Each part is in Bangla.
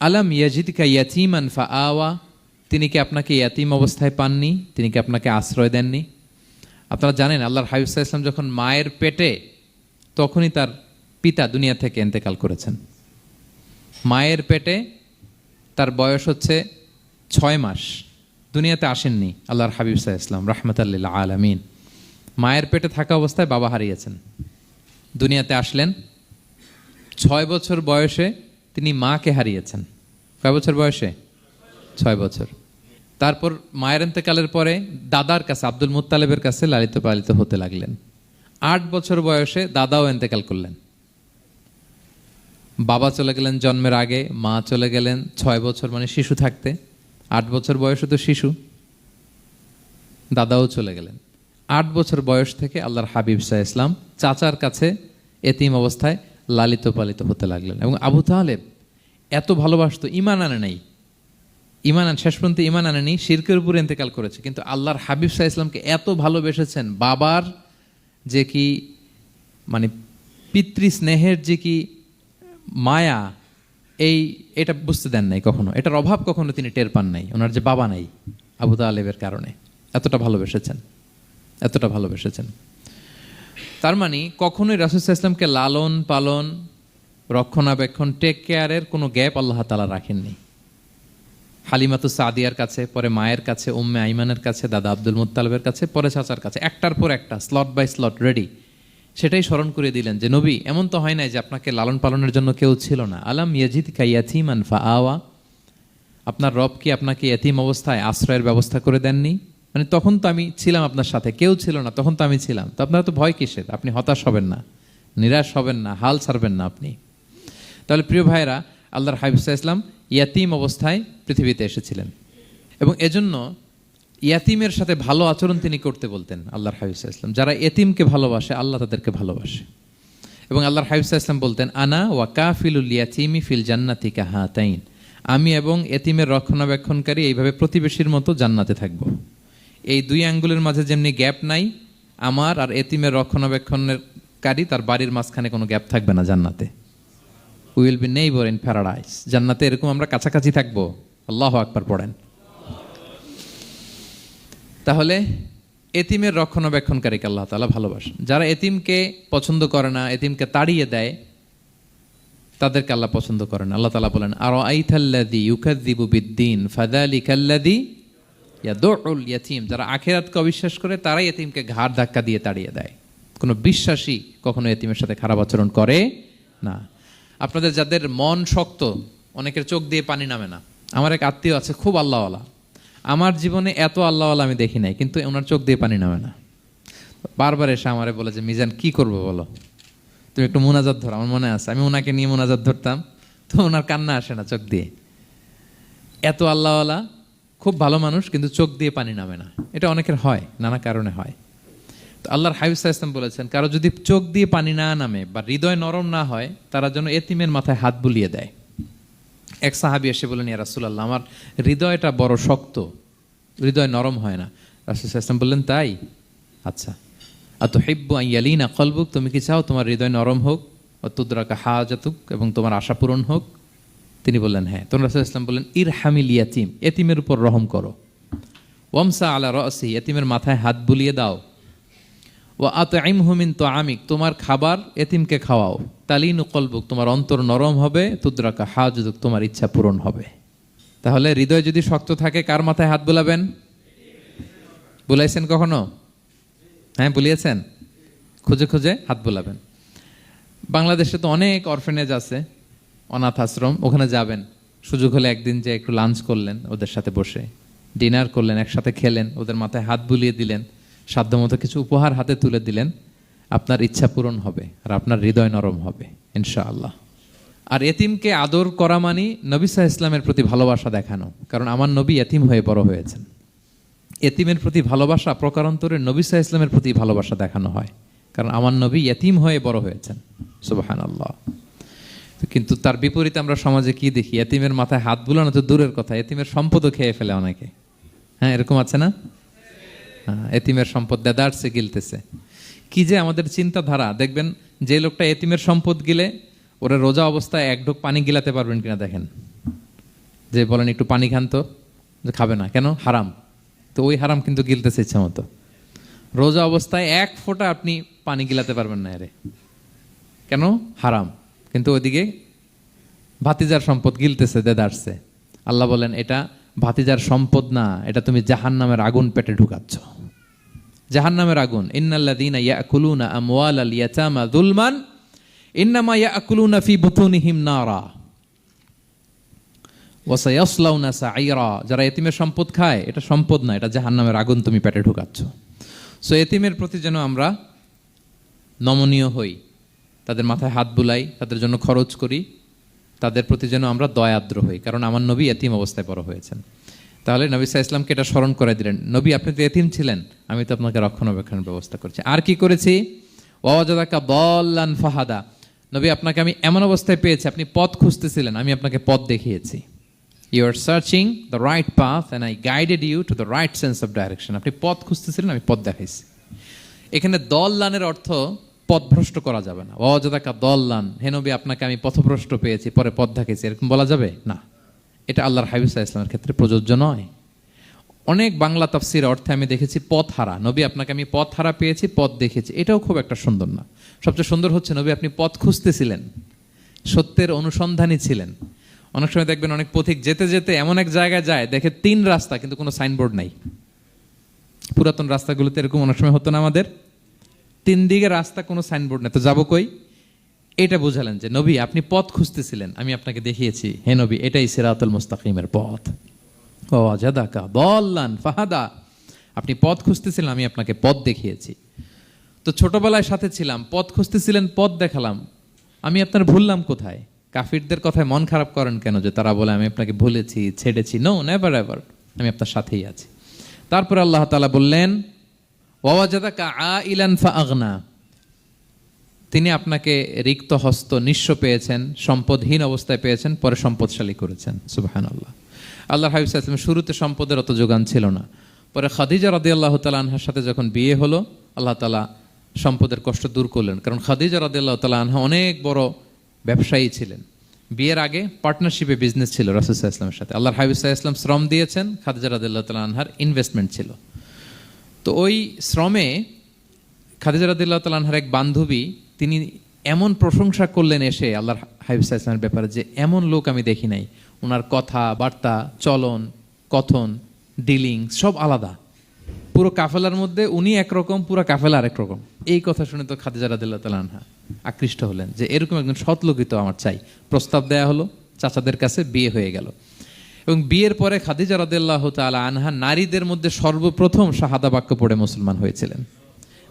আলাম ইয়াজিদকা ইয়াতিমান ফা আওয়া তিনি কি আপনাকে ইয়াতিম অবস্থায় পাননি? তিনি কি আপনাকে আশ্রয় দেননি? আপনারা জানেন, আল্লাহর হাবিবসা ইসলাম যখন মায়ের পেটে তখনই তার পিতা দুনিয়া থেকে এন্তেকাল করেছেন। মায়ের পেটে তার বয়স হচ্ছে ছয় মাস। দুনিয়াতে আসেননি আল্লাহর হাবিব সাহা ইসলাম রহমতাল্লিল্লা আলমিন। মায়ের পেটে থাকা অবস্থায় বাবা হারিয়েছেন। দুনিয়াতে আসলেন। ছয় বছর বয়সে তিনি মাকে হারিয়েছেন। কয় বছর বয়সে? ছয় বছর। তারপর মায়ের এন্তেকালের পরে দাদার কাছে, আব্দুল মুত্তালেবের কাছে লালিত পালিত হতে লাগলেন। আট বছর বয়সে দাদাও এন্তেকাল করলেন। বাবা চলে গেলেন জন্মের আগে, মা চলে গেলেন ছয় বছর মানে শিশু থাকতে। আট বছর বয়সে তো শিশু। দাদাও চলে গেলেন। আট বছর বয়স থেকে আল্লাহর হাবিব শাহ ইসলাম চাচার কাছে এতিম অবস্থায় লালিত পালিত হতে লাগলেন এবং আবু তাহলেব এত ভালোবাসতো ইমান আনে নাই। ইমান আন, শেষ পর্যন্ত ইমান আনে আনেনি শিরকের উপরে ইন্তেকাল করেছে। কিন্তু আল্লাহর হাবিব শাহ ইসলামকে এত ভালোবেসেছেন, বাবার যে কি মানে পিতৃ স্নেহের যে কি মায়া, এই, এটা বুঝতে দেন নাই কখনো। এটার অভাব কখনো তিনি টের পান নাই, ওনার যে বাবা নাই আবু তালেবের কারণে। এতটা ভালোবেসেছেন এতটা ভালোবেসেছেন। তার মানে কখনোই রাসুসাহ ইসলামকে লালন পালন রক্ষণাবেক্ষণ টেক কেয়ারের কোনো গ্যাপ আল্লাহ তালা রাখেননি। হালিমাতু সাদিয়ার কাছে, পরে মায়ের কাছে, উম্মে আইমানের কাছে, দাদা আব্দুল মুত্তালবের কাছে, পরে চাচার কাছে, একটার পর একটা স্লট বাই স্লট রেডি সেটাই স্মরণ করে দিলেন যে, নবী, এমন তো হয় নাই যে আপনাকে লালন পালনের জন্য কেউ ছিল না। আলাম ইয়াজিদ কাইয়াথিমান ফা আওয়া আপনার রব কি আপনাকে এতিম অবস্থায় আশ্রয়ের ব্যবস্থা করে দেননি? মানে তখন তো আমি ছিলাম আপনার সাথে, কেউ ছিল না, তখন তো আমি ছিলাম। তো আপনারা তো ভয় কিসের? আপনি হতাশ হবেন না, নিরাশ হবেন না, হাল ছাড়বেন না আপনি। তাহলে প্রিয় ভাইরা আল্লাহর হাবিবসা ইসলাম ইয়াতিম অবস্থায় পৃথিবীতে এসেছিলেন। এবং এজন্য ইয়াতিমের সাথে ভালো আচরণ তিনি করতে বলতেন আল্লাহর হাবিবসা ইসলাম যারা এতিমকে ভালোবাসে, আল্লাহ তাদেরকে ভালোবাসে। এবং আল্লাহর হাবিবসা ইসলাম বলতেন, আনা ওয়া কাফিলুল ইয়াতিমি ফিল জান্নাতি কাহাতাইন আমি এবং এতিমের রক্ষণাবেক্ষণকারী এইভাবে প্রতিবেশীর মতো জান্নাতে থাকব। এই দুই আঙ্গুলের মাঝে যেমনি গ্যাপ নাই, আমার আর এতিমের রক্ষণাবেক্ষণের কারী তার বাড়ির মাঝখানে কোনো গ্যাপ থাকবে না জান্নাতে। Will be neighbour in paradise. জান্নাতে এরকম আমরা কাছাকাছি থাকব। আল্লাহ আকবার পড়েন। তাহলে এতিমের রক্ষণাবেক্ষণকারীকে আল্লাহ তালা ভালোবাসেন। যারা এতিমকে পছন্দ করে না, এতিমকে তাড়িয়ে দেয়, তাদেরকে আল্লাহ পছন্দ করেন। আল্লাহ তালা বলেন আর আইথাল্লাদি ইউকাদ্দিবু বিদ্দিন ফাদালি কাল্লাদি ইয়াদুল ইয়াতিম। যারা আখেরাতকে অবিশ্বাস করে, তারাই এতিমকে ঘাড় ধাক্কা দিয়ে তাড়িয়ে দেয়। কোনো বিশ্বাসী কখনো এতিমের সাথে খারাপ আচরণ করে না। আপনাদের যাদের মন শক্ত, অনেকের চোখ দিয়ে পানি নামে না। আমার এক আত্মীয় আছে, খুব আল্লাহওয়ালা। আমার জীবনে এত আল্লাহওয়ালা আমি দেখি নাই, কিন্তু ওনার চোখ দিয়ে পানি নামে না। বারবার এসে আমারে বলে যে, মিজান, কি করব বলো? তুমি একটু মোনাজাত ধরো, আমার মনে আছে। আমি ওনাকে নিয়ে মোনাজাত ধরতাম, তো ওনার কান্না আসে না চোখ দিয়ে। এত আল্লাহওয়ালা, খুব ভালো মানুষ, কিন্তু চোখ দিয়ে পানি নামে না। এটা অনেকের হয়, নানা কারণে হয়। আল্লাহর হাবিব ইসলাম বলেছেন, কারও যদি চোখ দিয়ে পানি না নামে বা হৃদয় নরম না হয়, তারা যেন এতিমের মাথায় হাত বুলিয়ে দেয়। এক সাহাবি এসে বলেন ইয়া রাসুলাল্লাহ, আমার হৃদয়টা বড় শক্ত, হৃদয় নরম হয় না। রাসুল ইসলাম বললেন, তাই? আচ্ছা আর তো হেব্বু আইয়ালিনা কলবুক, তুমি কি চাও তোমার হৃদয় নরম হোক অতুদ্রাকা হাজাতুক, এবং তোমার আশা পূরণ হোক? তিনি বললেন হ্যাঁ। তখন রাসুল ইসলাম বললেন ইর হামিল ইয়াতিম, এতিমের উপর রহম করো। ওমসা আলা রসি, এতিমের মাথায় হাত বুলিয়ে দাও। ও আত আইম হুমিন তো আমিক তোমার খাবার এতিমকে খাওয়াও। তালিন কলবুক তোমার অন্তর নরম হবে, তুদ্রাকা হাজুদুক, তোমার ইচ্ছা পূরণ হবে। তাহলে হৃদয় যদি শক্ত থাকে, কার মাথায় হাত বুলাবেন? বুলাইছেন কখনো? হ্যাঁ বুলিয়েছেন। খুঁজে খুঁজে হাত বুলাবেন। বাংলাদেশে তো অনেক অরফেনেজ আছে, অনাথ আশ্রম, ওখানে যাবেন। সুযোগ হলে একদিন যে একটু লাঞ্চ করলেন ওদের সাথে বসে, ডিনার করলেন, একসাথে খেলেন, ওদের মাথায় হাত বুলিয়ে দিলেন। সাধ্যমতো কিছু উপহার হাতে তুলে দিলেন। আপনার ইচ্ছা পূরণ হবে আর আপনার হৃদয় নরম হবে, ইনশাআল্লাহ। আর এতিমকে আদর করা মানে নবী সাহা ইসলামের প্রতি ভালোবাসা দেখানো, কারণ আমার নবী এতিম হয়ে বড় হয়েছেন। এতিমের প্রতি ভালোবাসা প্রকারান্তরে নবী সাহা ইসলামের প্রতি ভালোবাসা দেখানো হয়, কারণ আমার নবী এতিম হয়ে বড় হয়েছেন। সুবাহান আল্লাহ কিন্তু তার বিপরীতে আমরা সমাজে কি দেখি? এতিমের মাথায় হাত বুলানো তো দূরের কথা, এতিমের সম্পদও খেয়ে ফেলে অনেকে। হ্যাঁ এরকম আছে না? এতিমের সম্পদ দেদারসে গিলতেছে। কি যে আমাদের চিন্তাধারা, দেখবেন যে লোকটা এতিমের সম্পদ গিলে, ওরা রোজা অবস্থায় এক ঢোক পানি গিলাতে পারবেন কিনা দেখেন। যে বলেন, একটু পানি খান তো খাবে না। কেন? হারাম। তো ওই হারাম কিন্তু গিলতেছে ইচ্ছা মতো। রোজা অবস্থায় এক ফোঁটা আপনি পানি গিলাতে পারবেন না এরে। কেন? হারাম। কিন্তু ওইদিকে ভাতিজার সম্পদ গিলতেছে দেদারছে আল্লাহ বলেন, এটা ভাতিজার সম্পদ না, এটা তুমি জাহান নামের আগুন পেটে ঢুকাচ্ছ। জাহান নামের আগুন সাইরা যারা এতিমের সম্পদ খায়, এটা সম্পদ না, এটা জাহান্নামের আগুন তুমি পেটে ঢুকাচ্ছ। সো এতিমের প্রতি যেন আমরা নমনীয় হই, তাদের মাথায় হাত বুলাই, তাদের জন্য খরচ করি, তাদের প্রতি যেন আমরা দয়াদ্র হই, কারণ আমার নবী এতিম অবস্থায় বড় হয়েছেন। তাহলে নবী সাহা ইসলামকে এটা স্মরণ করে দিলেন, নবী, আপনি তো এতিম ছিলেন, আমি তো আপনাকে রক্ষণাবেক্ষণের ব্যবস্থা করছি। আর কি করেছি? ওয়াজাদাকা বল্লান ফাহাদা। নবী, আপনাকে আমি এমন অবস্থায় পেয়েছি, আপনি পথ খুঁজতেছিলেন, আমি আপনাকে পথ দেখিয়েছি। You are searching the right path and I guided you to the right sense of direction আপনি পথ খুঁজতেছিলেন, আমি পথ দেখাইছি। এখানে দললানের অর্থ পথভ্রষ্ট করা যাবে না। অযদাকা দললান। হেনবি আপনাকে আমি পথভ্রষ্ট পেয়েছি, পরে পথ দেখাইছি। এরকম বলা যাবে? না। এটা আল্লাহর হাবিসা ইসলামের ক্ষেত্রে প্রযোজ্য নয়। অনেক বাংলা তাফসির অর্থে আমি দেখেছি পথ হারা নবী, আপনাকে আমি পথ হারা পেয়েছি, পথ দেখেছি। এটাও খুব একটা সুন্দর না। সবচেয়ে সুন্দর হচ্ছে, নবী, আপনি পথ খুঁজতেছিলেন। সত্যের অনুসন্ধানী ছিলেন। অনেক সময় দেখবেন অনেক পথিক যেতে যেতে এমন এক জায়গায় যায়, দেখে তিন রাস্তা, কিন্তু কোনো সাইনবোর্ড নাই। পুরাতন রাস্তাগুলোতে এরকম অনেক সময় হতো না আমাদের। তিন দিকে রাস্তা, কোনো সাইনবোর্ড নেই। তো যাব কই? এটা বুঝালেন যে, নবী, আপনি পথ খুঁজতেছিলেন, আমি আপনাকে দেখিয়েছি। হে নবী, এটাই সিরাতুল মুস্তাকিমের পথ। ও আজাদাকা বল্লান ফাহাদা। আপনি পথ খুঁজতেছিলেন, আমি আপনাকে পথ দেখিয়েছি। তো ছোটবেলায় সাথে ছিলাম, পথ খুঁজতেছিলেন, পথ দেখালাম। আমি আপনার ভুললাম কোথায়? কাফিরদের কথায় মন খারাপ করেন কেন যে, তারা বলে, আমি আপনাকে ভুলেছি, ছেড়েছি? নো নেভার এভার আমি আপনার সাথেই আছি। তারপর আল্লাহ তাআলা বললেন ওয়াজাদা কা আ ইলান ফা আগনা তিনি আপনাকে রিক্ত হস্ত নিঃস্ব পেয়েছেন, সম্পদহীন অবস্থায় পেয়েছেন, পরে সম্পদশালী করেছেন। সুবাহান আল্লাহ আল্লাহ হাবিব ইসলাম শুরুতে সম্পদের অত যোগান ছিল না। পরে খাদিজা রাদি আল্লাহ তালাহার সাথে যখন বিয়ে হলো, আল্লাহ তালা সম্পদের কষ্ট দূর করলেন। কারণ খাদিজা রাদি আল্লাহ তালা আনহা অনেক বড় ব্যবসায়ী ছিলেন। বিয়ের আগে পার্টনারশিপে বিজনেস ছিল রাসুসাহ ইসলামের সাথে। আল্লাহ হাবিব সাহা ইসলাম শ্রম দিয়েছেন, খাদিজা রাদি আল্লাহ তালা আনহার ইনভেস্টমেন্ট ছিল। তো ওই শ্রমে খাদিজা রাদিল্লাহ তালানহার এক বান্ধবী তিনি এমন প্রশংসা করলেন এসে আল্লাহর হাইবসা ইসলামের ব্যাপারে যে এমন লোক আমি দেখি নাই। ওনার কথা, বার্তা, চলন, কথন, ডিলিং সব আলাদা। পুরো কাফেলার মধ্যে উনি একরকম, পুরো কাফেলা আরেক রকম। এই কথা শুনে তো খাদিজা রাদিল্লাহ তালানহা আকৃষ্ট হলেন যে এরকম একজন সৎলোকিত আমার চাই। প্রস্তাব দেয়া হলো, চাচাদের কাছে বিয়ে হয়ে গেল। এবং বিয়ের পরে খাদিজা রাদিল্লাহ তালা আনহা নারীদের মধ্যে সর্বপ্রথম শাহাদা বাক্য পড়ে মুসলমান হয়েছিলেন।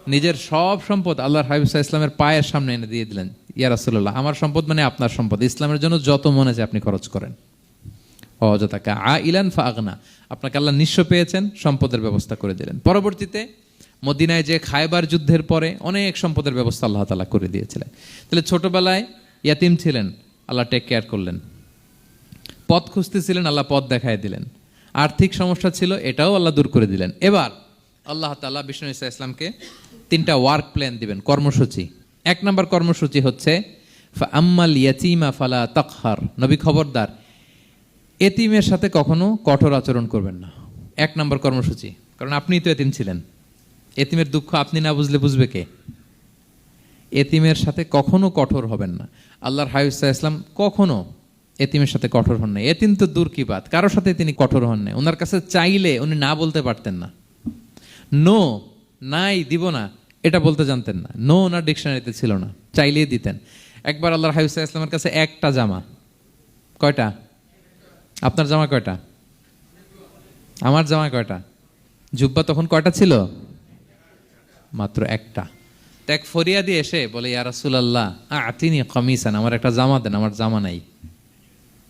নিজের সব সম্পদ আল্লাহর হাবিবসা ইসলামের পায়ের সামনে এনে দিয়ে দিলেন। ইয়া রাসুল্লাহ আমার সম্পদ মানে আপনার সম্পদ। ইসলামের জন্য যত মনে চায় আপনি খরচ করেন। অযথাকে আ ইলান ফা আগনা আপনাকে আল্লাহ নিঃস্ব পেয়েছেন, সম্পদের ব্যবস্থা করে দিলেন। পরবর্তীতে মদিনায় যে খায়বার যুদ্ধের পরে অনেক সম্পদের ব্যবস্থা আল্লাহ তালা করে দিয়েছিলেন। তাহলে ছোটবেলায় ইয়াতিম ছিলেন, আল্লাহ টেক কেয়ার করলেন। পথ খুঁজতেছিলেন, আল্লাহ পথ দেখায় দিলেন। আর্থিক সমস্যা ছিল, এটাও আল্লাহ দূর করে দিলেন। এবার আল্লাহ তাল্লাহ বিষ্ণু ইসা ইসলামকে তিনটা ওয়ার্ক প্ল্যান দিবেন, কর্মসূচি। এক নম্বর কর্মসূচি হচ্ছে আম্মাল ইয়াতিমা ফালা তকহার। নবী খবরদার, এতিমের সাথে কখনো কঠোর আচরণ করবেন না। এক নম্বর কর্মসূচি, কারণ আপনিই তো এতিম ছিলেন। এতিমের দুঃখ আপনি না বুঝলে বুঝবে কে? এতিমের সাথে কখনো কঠোর হবেন না। আল্লাহর হাইসা ইসলাম কখনো এতিমের সাথে কঠোর হন না এতিম তো দূর কি বাত? কারোর সাথে তিনি কঠোর হন না ওনার কাছে চাইলে উনি না বলতে পারতেন না। নো নাই, দিব না। এটা বলতে জানতেন না। নো ওনার ডিকশনারিতে ছিল না। চাইলেই দিতেন। একবার আল্লাহর হাইসা ইসলামের কাছে একটা জামা। কয়টা? আপনার জামা কয়টা? আমার জামা কয়টা? জুব্বা তখন কয়টা ছিল? মাত্র একটা। ত্যাগ ফরিয়া দিয়ে এসে বলে, ইয়া রাসূলুল্লাহ, আতিনি কমিসান। আমার একটা জামা দেন, আমার জামা নাই। নবী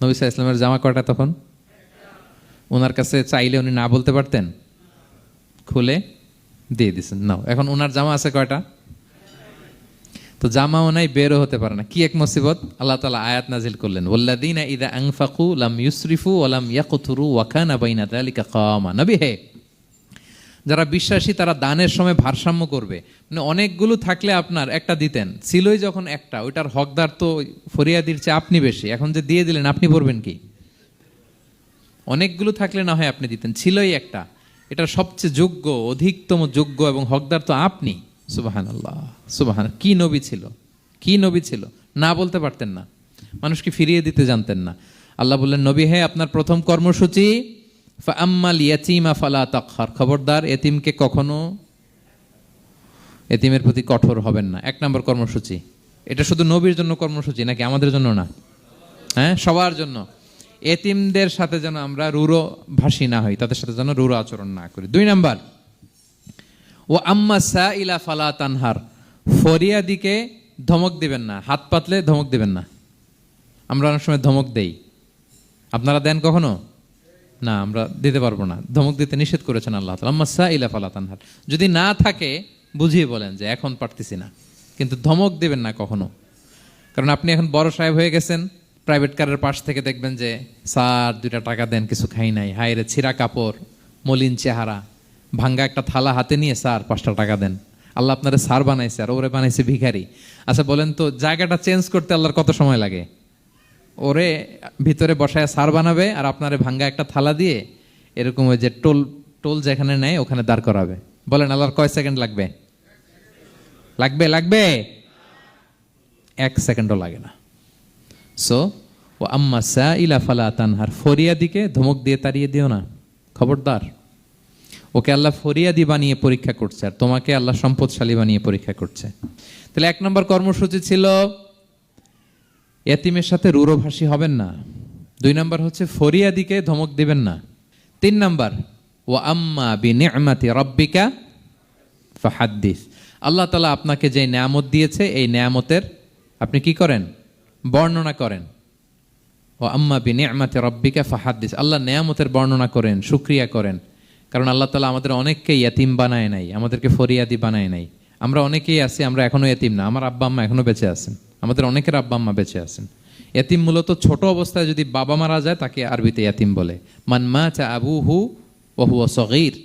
সাল্লাল্লাহু ইসলামের জামা কয়টা তখন? ওনার কাছে চাইলে উনি না বলতে পারতেন? খুলে দিয়ে দিছেন। নাও, এখন ওনার জামা আছে কয়টা? তো জামাও নাই, বেরও হতে পারে না। কি এক মুসিবত? আল্লাহ তালা আয়াত নাজিল করলেন ওল্লাদিনা ইদা আংফাকু লাম ইউসরিফু ওলাম ইয়াকুতুরু ওয়াকানা বাইনা দালিকা কামা নবী হে যারা বিশ্বাসী, তারা দানের সময় ভারসাম্য করবে। মানে অনেকগুলো থাকলে আপনার একটা দিতেন, ছিলই যখন একটা, ওইটার হকদার তো ফরিয়াদির চেয়ে আপনি বেশি। এখন যে দিয়ে দিলেন, আপনি পড়বেন কি? অনেকগুলো থাকলে না হয় আপনি দিতেন, ছিলই একটা। এটা সবচেয়ে যোগ্য, অধিকতম যোগ্য এবং হকদার তো আপনি। সুবাহান আল্লাহ সুবাহান, কি নবী ছিল? কি নবী ছিল? না বলতে পারতেন না। মানুষকে ফিরিয়ে দিতে জানতেন না। আল্লাহ বললেন, নবী, হে আপনার প্রথম কর্মসূচি আম্মাল ইয়াতিমা ফালা তাকহার। খবরদার, এতিমকে কখনো এতিমের প্রতি কঠোর হবেন না। এক নম্বর কর্মসূচি। এটা শুধু নবীর জন্য কর্মসূচি নাকি আমাদের জন্য না? হ্যাঁ সবার জন্য। এতিমদের সাথে যেন আমরা রুরো ভাষী না হই, তাদের সাথে যেন রুরো আচরণ না করি। দুই নাম্বার ও আম্মা সা ইলা ফালা তানহার ফরিয়াদিকে ধমক দিবেন না, হাত পাতলে ধমক দিবেন না। আমরা অনেক সময় ধমক দেই। আপনারা দেন কখনো? না, আমরা দিতে পারব না। ধমক দিতে নিষেধ করেছেন আল্লাহ তালা আম্মা সা ইলা ফালা তানহার, যদি না থাকে, বুঝিয়ে বলেন যে এখন পারতেছি না। কিন্তু ধমক দেবেন না কখনো। কারণ আপনি এখন বড় সাহেব হয়ে গেছেন প্রাইভেট কারের পাশ থেকে দেখবেন যে, স্যার, দুইটা টাকা দেন, কিছু খাই নাই। হাইরে ছিঁড়া কাপড়, মলিন চেহারা। ভাঙ্গা একটা থালা হাতে নিয়ে, স্যার, পাঁচটা টাকা দেন। আল্লাহ আপনারা সার বানাইছে আর ওরে বানাইছে ভিখারি। আচ্ছা বলেন তো, জায়গাটা চেঞ্জ করতে আল্লাহর কত সময় লাগে? ওরে ভিতরে বসায় সার বানাবে আর আপনারে ভাঙ্গা একটা থালা দিয়ে এরকম ওই যে টোল টোল যেখানে নেয়, ওখানে দাঁড় করাবে। বলেন, আল্লাহর কয় সেকেন্ড লাগবে? লাগবে লাগবে? এক সেকেন্ডও লাগে না। সো ও আম্মা সা ইলা ফালা তানহার ফরিয়াদিকে ধমক দিয়ে তাড়িয়ে দিও না। খবরদার। ওকে আল্লাহ ফরিয়াদি বানিয়ে পরীক্ষা করছে আর তোমাকে আল্লাহ সম্পদশালী বানিয়ে পরীক্ষা করছে। তাহলে এক নম্বর কর্মসূচি ছিল, এতিমের সাথে রুরোভাষী হবেন না। দুই নম্বর হচ্ছে ফরিয়াদিকে ধমক দিবেন না। তিন নম্বর ও আম্মা বি নি'মাতি রব্বিকা ফাহাদ্দিস। আল্লাহ তালা আপনাকে যে নেয়ামত দিয়েছে, এই নেয়ামতের আপনি কি করেন? বর্ণনা করেন। ও আম্মা বি নি'মাতি রব্বিকা ফাহাদ্দিস। আল্লাহ নেয়ামতের বর্ণনা করেন সুক্রিয়া করেন। কারণ আল্লাহ তালা আমাদের অনেককে ইয়াতিম বানায় নাই, আমাদেরকে ফরিয়াদি বানায় নাই। আমরা অনেকেই আছি, আমরা এখনও এতিম না। আমার আব্বা আম্মা এখনও বেঁচে আছেন। আমাদের অনেকের আব্বা আম্মা বেঁচে আছেন। এতিম মূলত ছোট অবস্থায় যদি বাবা মারা যায়, তাকে আরবিতে ইয়াতিম বলে। মান মা চা আবু হু ওহু সগির।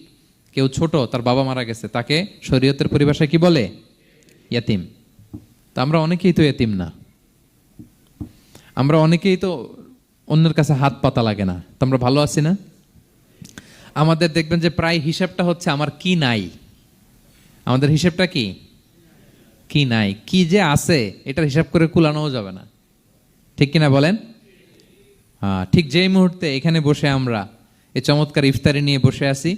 কেউ ছোট, তার বাবা মারা গেছে, তাকে শরীয়তের পরিভাষায় কি বলে? ইয়াতিম। তা আমরা অনেকেই তো এতিম না। আমরা অনেকেই তো অন্যের কাছে হাত পাতা লাগে না। তো আমরা ভালো আছি না? আমাদের দেখবেন যে প্রায় হিসাবটা হচ্ছে আমার কি নাই। আমাদের হিসাবটা কি? কি নাই। কি যে আছে, এটার হিসাব করে কুলানোও যাবে না। ঠিক কিনা বলেন? হ্যাঁ ঠিক যেই মুহূর্তে এখানে বসে আমরা এই চমৎকার ইফতারি নিয়ে বসে আছি,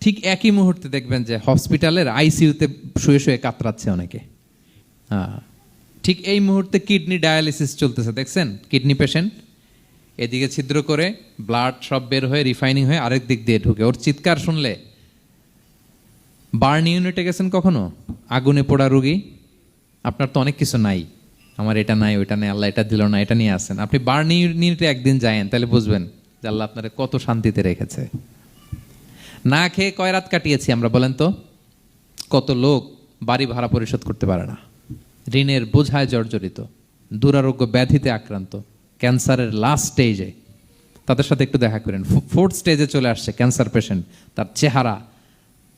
ঠিক একই মুহূর্তে দেখবেন যে হসপিটালের আইসিইউতে শুয়ে শুয়ে কাতরাচ্ছে অনেকে। হ্যাঁ। ঠিক এই মুহূর্তে কিডনি ডায়ালিসিস চলতেছে, দেখছেন? কিডনি পেশেন্ট এদিকে ছিদ্র করে, ব্লাড সব বের হয়ে, রিফাইনিং হয়ে আরেক দিক দিয়ে ঢুকে। ওর চিৎকার শুনলে? বার্ন ইউনিটে গেছেন কখনো? আগুনে পোড়া রুগী? আপনার তো অনেক কিছু নাই। আমার এটা নাই, ওইটা নাই, আল্লাহ এটা দিল না, এটা নিয়ে আসেন। আপনি বার্ন ইউনিটে একদিন যায়েন, তাহলে বুঝবেন যে আল্লাহ আপনার কত শান্তিতে রেখেছে। না খেয়ে কয় রাত কাটিয়েছি আমরা বলেন তো? কত লোক বাড়ি ভাড়া পরিশোধ করতে পারে না। ঋণের বোঝায় জর্জরিত, দুরারোগ্য ব্যাধিতে আক্রান্ত, ক্যান্সারের লাস্ট স্টেজে তাদের সাথে একটু দেখা করেন। ফোর্থ স্টেজে চলে আসছে ক্যান্সার পেশেন্ট তার চেহারা,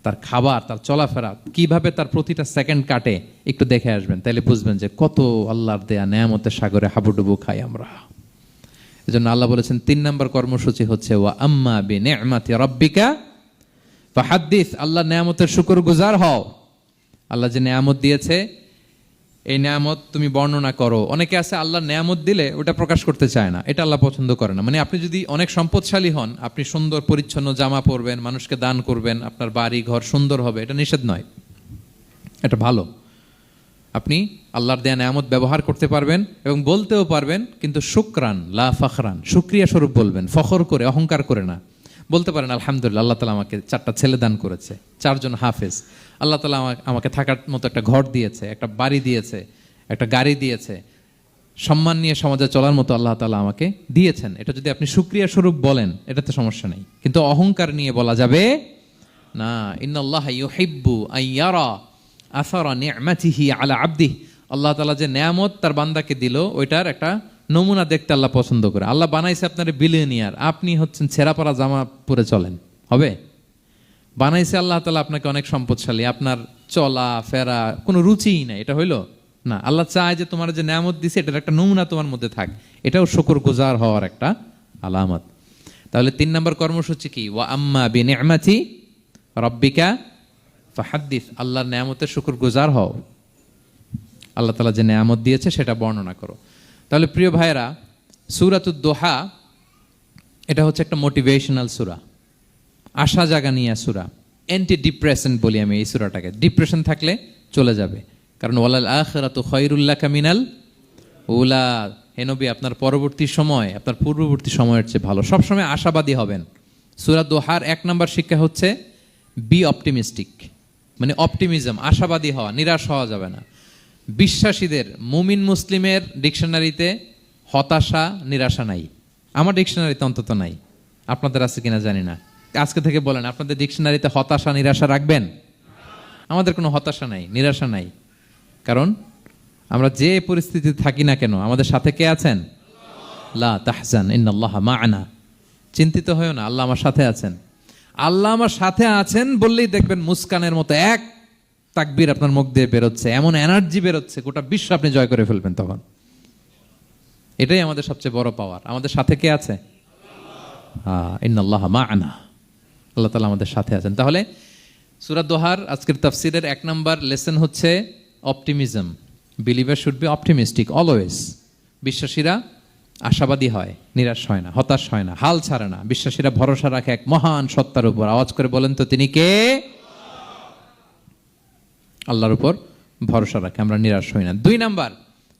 তার খাবার, তার চলাফেরা, কীভাবে তার প্রতিটা সেকেন্ড কাটে, একটু দেখে আসবেন। তাহলে বুঝবেন যে কত আল্লাহর দেয়া নেয়ামতের সাগরে হাবুডুবু খাই আমরা। এজন্য আল্লাহ বলেছেন, তিন নম্বর কর্মসূচি হচ্ছে, ওয়া আম্মা বি নি'মাতি রাব্বিকা ফাহাদ্দিস। আল্লাহ নেয়ামতের শুকর গুজার হও। আল্লাহ যে নেয়ামত দিয়েছে এই নেয়ামত তুমি বর্ণনা করো। অনেকে আছে আল্লাহ নেয়ামত দিলে ওটা প্রকাশ করতে চায় না। এটা আল্লাহ পছন্দ করে না। মানে আপনি যদি অনেক সম্পদশালী হন, আপনি সুন্দর, পরিচ্ছন্ন জামা পরবেন, মানুষকে দান করবেন, আপনার বাড়ি, ঘর সুন্দর হবে, এটা নিষেধ নয়। এটা ভালো। আপনি আল্লাহর দেয়া নেয়ামত ব্যবহার করতে পারবেন এবং বলতেও পারবেন, কিন্তু শুক্রান, লা ফখরান, শুক্রিয়া স্বরূপ বলবেন। ফখর করে, অহংকার করে না। বলতে পারেন, আলহামদুলিল্লাহ, আল্লাহ তালা আমাকে চারটা ছেলে দান করেছে, চারজন হাফেজ। আল্লাহ তালা আমাকে থাকার মতো একটা ঘর দিয়েছে, একটা বাড়ি দিয়েছে, একটা গাড়ি দিয়েছে। সম্মান নিয়ে সমাজে চলার মতো আল্লাহ তালা আমাকে দিয়েছেন। এটা যদি আপনি সুক্রিয়া স্বরূপ বলেন, এটাতে সমস্যা নেই। কিন্তু অহংকার নিয়ে বলা যাবে, না, ইন্নাল্লাহ ইউহিব্বু আইয়ারা আসারা নি'মাতিহি আলা আব্দি আল্লাহ তালা যে নেয়ামত তার বান্দাকে দিল, ওইটার একটা নমুনা দেখতে আল্লাহ পছন্দ করে। আল্লাহ বানাইছে আপনার বিলিয়নিয়ার আপনি হচ্ছেন ছেঁড়াপাড়া জামা পরে চলেন। হবে? বানাইছে আল্লাহ তালা আপনাকে অনেক সম্পদশালী। আপনার চলা, ফেরা, কোনো রুচিই নাই। এটা হইল? না। আল্লাহ চায় যে তোমার যে নেয়ামত দিছে, এটার একটা নমুনা তোমার মধ্যে থাক। এটাও শকর গুজার হওয়ার একটা আলামত। তাহলে তিন নম্বর কর্মসূচি কি? ওয়া আম্মা বি নি'মাতি রব্বিকা ফাহাদ্দিস। আল্লাহর নেয়ামতের শুকুর গুজার হও। আল্লাহ তালা যে নেয়ামত দিয়েছে, সেটা বর্ণনা করো। তাহলে প্রিয় ভাইরা সুরাতুদ দোহা, এটা হচ্ছে একটা মোটিভেশনাল সুরা। আশা জাগা নিয়ে সুরা। অ্যান্টি ডিপ্রেশন বলি আমি এই সুরাটাকে। ডিপ্রেশন থাকলে চলে যাবে। কারণ ওয়ালাল আখরাতু খৈরুল্লাহ কামিনাল ওলা হেনবি আপনার পরবর্তী সময়, আপনার পূর্ববর্তী সময়ের চেয়ে ভালো। সবসময় আশাবাদী হবেন। সুরা দোহার এক নম্বর শিক্ষা হচ্ছে বি অপটিমিস্টিক মানে অপটিমিজম আশাবাদী হওয়া, নিরাশ হওয়া যাবে না। বিশ্বাসীদের, মুমিন মুসলিমের ডিকশনারিতে হতাশা, নিরাশা নাই। আমার ডিকশনারিতে অন্তত নাই। আপনাদের আছে কিনা জানি না। আজকে থেকে বলেন, আপনাদের ডিকশনারিতে হতাশা, নিরাশা রাখবেন? আমাদের কোনো হতাশা নাই, নিরাশা নাই। কারণ আমরা যে পরিস্থিতিতে থাকি না কেন, আমাদের সাথে কে আছেন? লা তাহজান, ইন্নাল্লাহ মা'না। চিন্তিত হয়েও না, আল্লাহ আমার সাথে আছেন। আল্লাহ আমার সাথে আছেন বললেই দেখবেন মুস্কানের মতো এক তাকবীর আপনার মুখ দিয়ে বেরোচ্ছে, এমন এনার্জি বেরোচ্ছে, গোটা বিশ্ব আপনি জয় করে ফেলবেন তখন। এটাই আমাদের সবচেয়ে বড় পাওয়ার আমাদের সাথে কে আছে? আল্লাহ তালা আমাদের সাথে আছেন। তাহলে সুরাত দোহার আজকের তাফসিরের এক নাম্বার লেসন হচ্ছে optimism believer should be optimistic always বিশ্বাসীরা আশাবাদী হয়, নিরাশ হয় না, হতাশ হয় না, হাল ছাড়ে না। বিশ্বাসীরা ভরসা রাখে এক মহান সত্তার উপর। আওয়াজ করে বলেন তো, তিনি কে? আল্লাহর উপর ভরসা রাখে, আমরা নিরাশ হই না। দুই নাম্বার,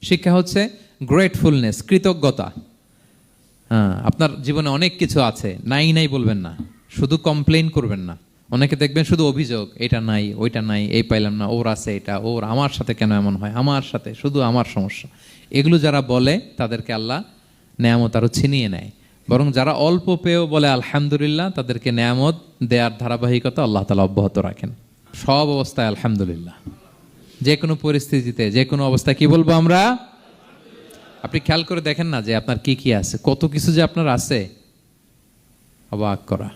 শিক্ষা হচ্ছে গ্রেটফুলনেস কৃতজ্ঞতা। হ্যাঁ আপনার জীবনে অনেক কিছু আছে, নাই নাই বলবেন না, শুধু কমপ্লেন করবেন না। অনেকে দেখবেন শুধু অভিযোগ, এটা নাই, ওইটা নাই, এই পাইলাম না, ওর আছে এটা, ওর আমার সাথে কেন এমন হয়, আমার সাথে, শুধু আমার সমস্যা। এগুলো যারা বলে, তাদেরকে আল্লাহ নেয়ামত আরও ছিনিয়ে নেয়। বরং যারা অল্প পেয়েও বলে, আলহামদুলিল্লাহ, তাদেরকে নেয়ামত দেয়ার ধারাবাহিকতা আল্লাহ তালা অব্যাহত রাখেন। সব অবস্থায় আলহামদুলিল্লাহ। যে কোনো পরিস্থিতিতে, যে কোনো অবস্থায় কি বলব আমরা? আপনি খেয়াল করে দেখেন না যে আপনার কি কি আছে, কত কিছু যে আপনার আছে। অবাক করা।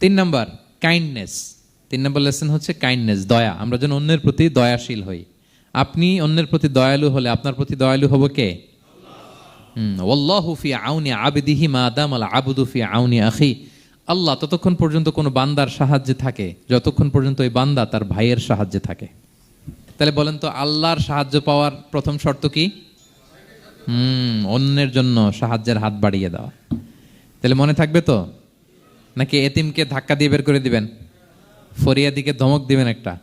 তিন নাম্বার কাইন্ডনেস তিন নম্বর লেসন হচ্ছে কাইন্ডনেস দয়া। আমরা যেন অন্যের প্রতি দয়াশীল হই। আপনি অন্যের প্রতি দয়ালু হলে আপনার প্রতি দয়ালু হব কে? হুম, ওয়াল্লাহু ফি আউনি আবিদিহি মা দাম আল আবুদু ফি আউনি আখি। আল্লাহ ততক্ষণ পর্যন্ত কোনো বান্দার সাহায্যে থাকে, যতক্ষণ পর্যন্ত ওই বান্দা তার ভাইয়ের সাহায্যে থাকে। তাহলে বলেন তো, আল্লাহর সাহায্য পাওয়ার প্রথম শর্ত কি? হুম, অন্যের জন্য সাহায্যের হাত বাড়িয়ে দেওয়া। তাহলে মনে থাকবে তো? নাকি এতিমকে ধাক্কা দিয়ে বের করে দিবেন? ফরিয়াদিকে ধমক দিবেন একটা।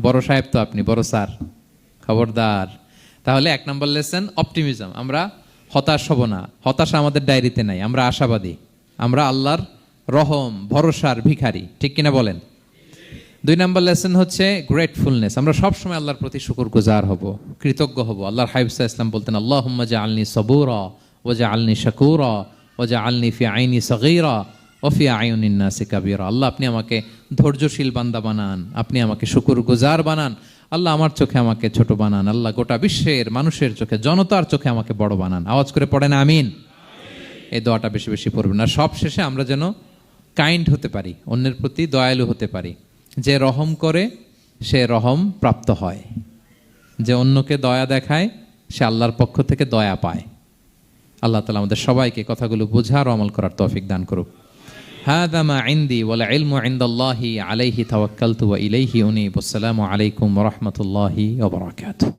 বড় সাহেব তো আপনি, বড় স্যার, খবরদার। তাহলে এক নম্বর লেসেন, অপটিমিজম। আমরা হতাশ হব না। হতাশা আমাদের ডায়েরিতে নাই, আমরা আশাবাদী। আমরা আল্লাহর রহম, ভরসার ভিখারি, ঠিক কিনা বলেন? দুই নম্বর লেসন হচ্ছে গ্রেটফুলনেস। আমরা সবসময় আল্লাহর প্রতি শুকুর গুজার হব, কৃতজ্ঞ হব। আল্লাহর হাইবসা ইসলাম বলতেন আল্লাহ হুম্মা আলনি সবুরা ও যা আলনি শাকুরা ও যা আলনি ফি আইনি সগীরা ও ফি আইনিন্নাসি কাবিরা। আল্লাহ, আপনি আমাকে ধৈর্যশীল বান্দা বানান, আপনি আমাকে শুকুর গুজার বানান। আল্লাহ, আমার চোখে আমাকে ছোট বানান। আল্লাহ, গোটা বিশ্বের মানুষের চোখে, জনতার চোখে আমাকে বড় বানান। আওয়াজ করে পড়েন, আমিন। এই দোয়াটা বেশি বেশি পড়বেন। আর সব শেষে আমরা যেন কাইন্ড হতে পারি অন্যের প্রতি দয়ালু হতে পারি যে রহম করে সে রহম প্রাপ্ত হয় যে অন্যকে দয়া দেখায় সে আল্লাহর পক্ষ থেকে দয়া পায় আল্লাহ তালা আমাদের সবাইকে কথাগুলো বোঝার ও আমল করার তৌফিক দান করুক هذا ما عندي والعلم عند الله عليه توكلت وإليه أنيب السلام عليكم ورحمة الله وبركاته